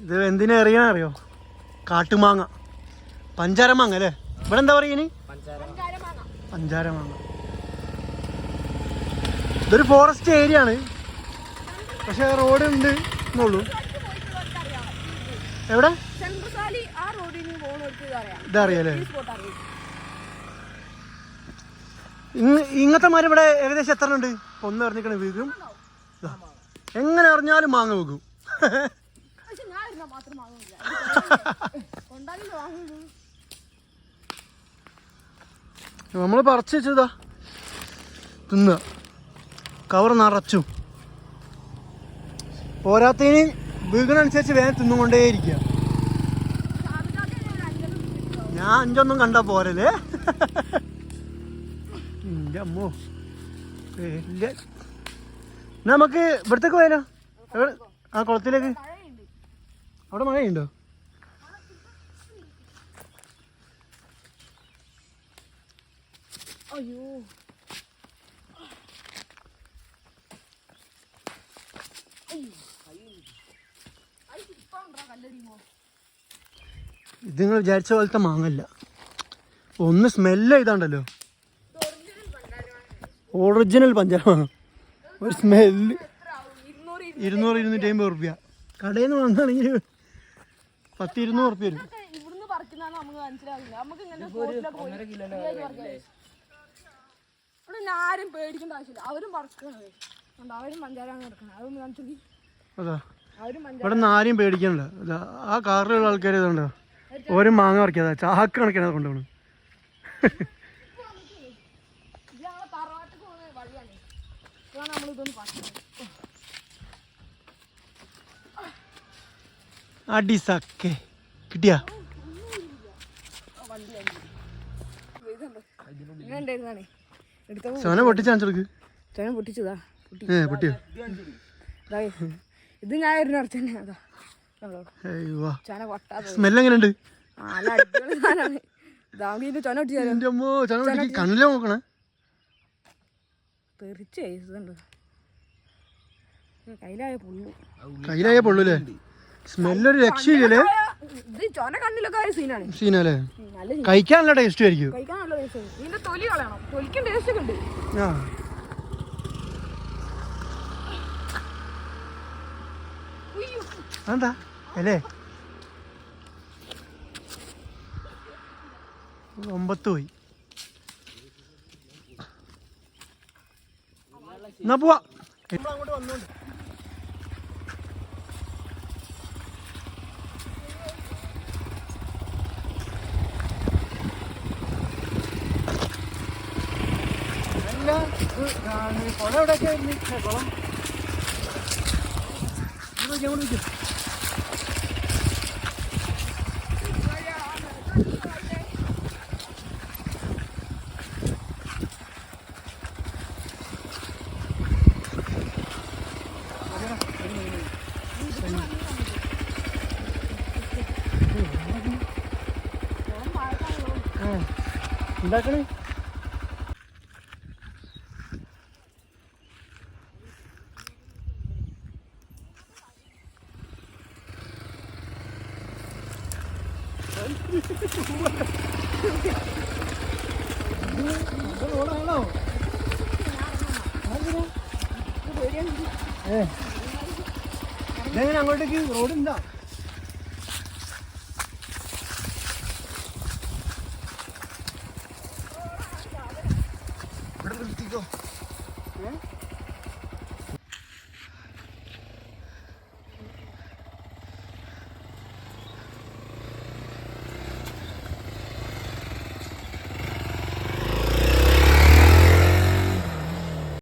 ഇത് എന്തിനാ എറിയണ അറിയോ? കാട്ടുമാങ്ങ. പഞ്ചാര മാങ്ങ അല്ലേ? ഇവിടെ എന്താ പറയുക പഞ്ചാര മാങ്ങ ഇതൊരു ഫോറസ്റ്റ് ഏരിയ ആണ്. പക്ഷെ റോഡ് ഉണ്ട് എന്നുള്ളൂ. എവിടെ? ഇതറിയാലേ ഇങ്ങനത്തെ മരം ഇവിടെ ഏകദേശം എത്ര ഉണ്ട്? ഒന്ന് എറിഞ്ഞിക്കണേ വീകും. എങ്ങനെ അറിഞ്ഞാലും മാങ്ങ വെക്കും. നമ്മൾ പറിച്ചു വെച്ചതാ. തിന്ന. കവർ നിറച്ചു. പോരാത്തതിന് വീകണനുസരിച്ച് വേഗം തിന്നുകൊണ്ടേയിരിക്കുക. ഞാൻ അഞ്ചൊന്നും കണ്ടാ പോരല്ലേ എന്റെ അമ്മോ. വലിയ നമുക്ക് ഇവിടത്തേക്ക് പോയാലോ? എവിടെ? ആ കുളത്തിലേക്ക്. അവിടെ മഴയുണ്ടോ? അയ്യോ. ഇത് നിങ്ങൾ വിചാരിച്ച പോലത്തെ മാങ്ങല്ല. ഒന്ന് സ്മെല്ല് ചെയ്താണ്ടല്ലോ. ഒറിജിനൽ പഞ്ചാബ് ഒരു സ്മെല്ല് ഇരുന്നൂറ് ഇരുന്നൂറ് ഇരുന്നൂറ്റി അമ്പത് റുപ്യ കടയിൽ നിന്ന് വാങ്ങുകയാണെങ്കിൽ പത്ത് ഇരുന്നൂറ് റുപ്യ വരും ഇവിടെ ഞാൻ ആരും പേടിക്കണ്ട ആവശ്യമില്ല. അവരും പറിക്കണത്. അവരും അതാ. ഇവിടെ നിന്ന് ആരെയും ആ കാറിലുള്ള ആൾക്കാർ ഇതുണ്ടോ ഒരു മാങ്ങ പറിക്കാതെ ചാക്ക് കണക്കിനാ കൊണ്ടുപോകണം ഇതാണ് നമ്മൾ ഇതൊന്ന് അടിസക്കെ കിട്ടിയാ? പൊട്ടിച്ച കാണിച്ചെടുക്ക് ചേന പൊട്ടിച്ചതാ? ഏ പൊട്ടിയോ? ഇതാ ഞാൻ ഒരു അതാ സ്മെല്ല് എങ്ങനെയുണ്ട്? ആ, നല്ല അടിപൊളി സാധനമാണ് ദാമിന്റെ ചൊന പൊട്ടിച്ചാലോ എന്റെ അമ്മോ ചന പൊട്ടിക്ക് കണ്ണിലെ നോക്കണേ തെറിച്ചേ കഴിച്ചിട്ടുണ്ട് കയ്യിലായ പൊള്ളു. കയ്യിലായ പൊള്ളൂലേ? സ്മെല്ലൊരു രക്ഷയില്ലേ ഇത് ചൊന കണ്ണിലൊക്കെ ആയ സീനാണ്. സീനല്ലേ? നല്ല കഴിക്കാൻ നല്ല ടേസ്റ്റ് ആയിരിക്കും. കഴിക്കാൻ നല്ല ടേസ്റ്റ് ഇതിന്റെ തൊലി കളയണം. തൊലിക്കും ടേസ്റ്റ് ഒക്കെ ഉണ്ട്. ആ. അല്ലേ? ഒമ്പത്ത് പോയി. എന്നാ പോവാ. കുളം എവിടെയൊക്കെ കുളം അങ്ങോട്ട് നിൽക്ക്. ആ, എന്താക്കണേ റോഡാണോ ഏ ഇതെങ്ങനെ അങ്ങോട്ടേക്ക് റോഡ് റോഡുണ്ടോ ഇവിടെ നിർത്തിക്കോ. ഏ?